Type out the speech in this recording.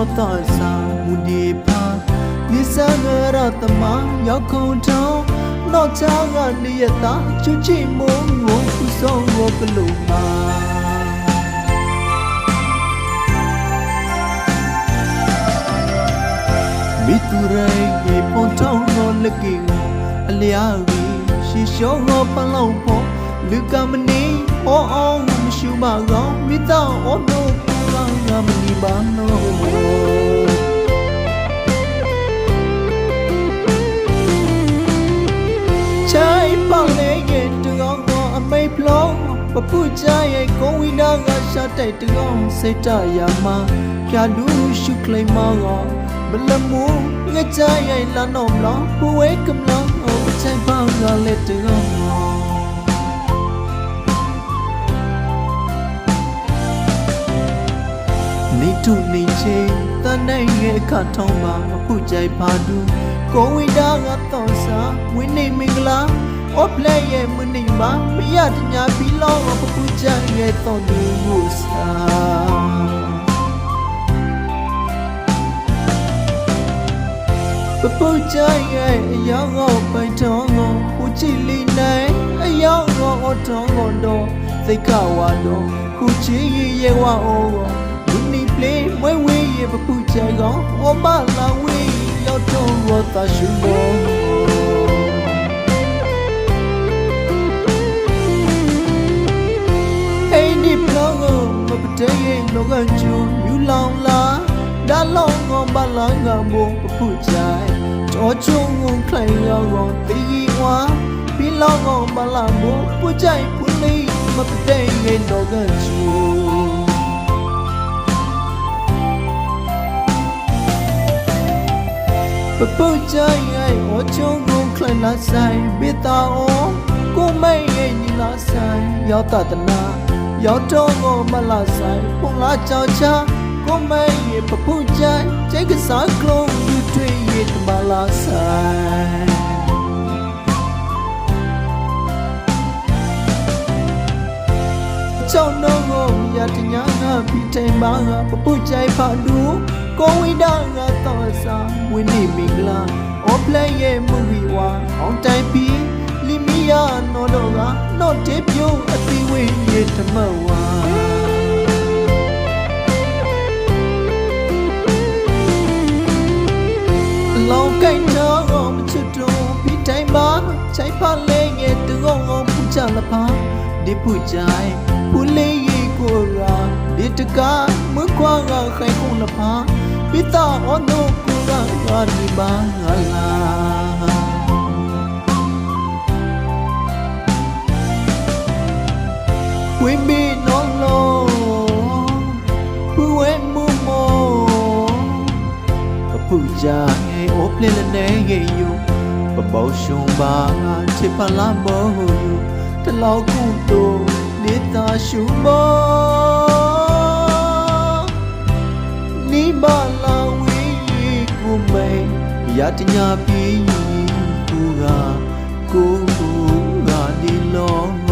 ထောင်းတော့ใจထောင်းတော့သာစာမူဒီပါနိစငရတမရောက်ခုံထောင်းတော့ချာကနေရတာချွချီမုံငုံခုဆောင်ဝကလုံးပါမိသူရိုင်းရေပွန်ထောင်းတော့လက်ကင်းအလျာရီရှီရှောတော့ပလောင်ဖို့လူကမနေဟောအောင်မရှိမကောင်းမိသားအော်နိုပူလာငါ ပပူကြရဲ့ကိုဝိနာကရှာတဲ့တူအောင်စိတ်တရမှာပြလူရှုကလိမ္မာကောဘလမူငါကြရဲ့လာနော်မလားဘဝဲကမလားအချိုင်ပေါကလည်းတူအောင်နေထုနေချင်းတန်နိုင်ရဲ့ခတ်ထောင်းမှာမဖူကြိုက်ပါတူကိုဝိဒါကတော့စာဝင်းနေမင်္ဂလာ အော်ပလေရဲ့မနေမှာမရတညာပြီးလောမဖူကြိုက်ရဲ့တော့ဒီကိုစာပပူကြိုက်ရဲ့အယောင်ကိုပိုင်တော်ကိုဟူချီလီနိုင်အယောင်ကိုအတော်ကိုတော့စိတ်ကဝါတော့ တေးရင်လောကကျူယူလောင်လာဒါလောင်းကိုဘလောင်းကမို့ပပူကြိုင်ကြောချုံကိုခိုင်ရောကိုတီဝါပြီးလောင်းကိုဘလာမို့ပူကြိုင်ပူလေးမပတေးရင်လောကကျူပပူကြိုင်ရဲ့အချုံကိုခိုင်လာဆိုင်ဘီတာအောကိုမိတ်ရဲ့ညီလာဆိုင်ရောက်တတနာ ရောက်တော့ကိုမလာဆိုင်ပုံလာကြောင်ချကိုမဲရေပပူကြိုင်ကျိတ်ကစားကလုံးယူထွေးရတမလာဆိုင်ကြောင်တော့ကိုရတညာငါပြီးတိုင်ပါငါပပူကြိုင်ဖာလူကိုဝိဒါငါတော့စာဝင်းနေမင်္ဂလာအော်ပလေရဲ့မူဝီဝါအော င်တိုင်ပြီးလီမီယာနော်တော့ကနော်တေပြိုအသီဝေးရတမဝါလောင်ကိုင်းတော့မချစ်တော့ပြီးတိုင်းမှာချိုင်ပါလေငယ်တူအောင်အောင်ပူချလာပါဒီပူချိုင်ပူလေးရီကိုရာဒီတကားမခွာကခိုင်ကုန်လာပါပိတာအော်နိုကိုရာငါဒီပါငါလာ ပပူကြဟဲအိုပလင်းနဲ့ဟဲယူပပောရှုံပါချစ်ပလာမောယူတလောက်ကူတိုနေတာရှုမောနိမလာဝီကူမေရတညာပြေးကူကကိုကဒီလော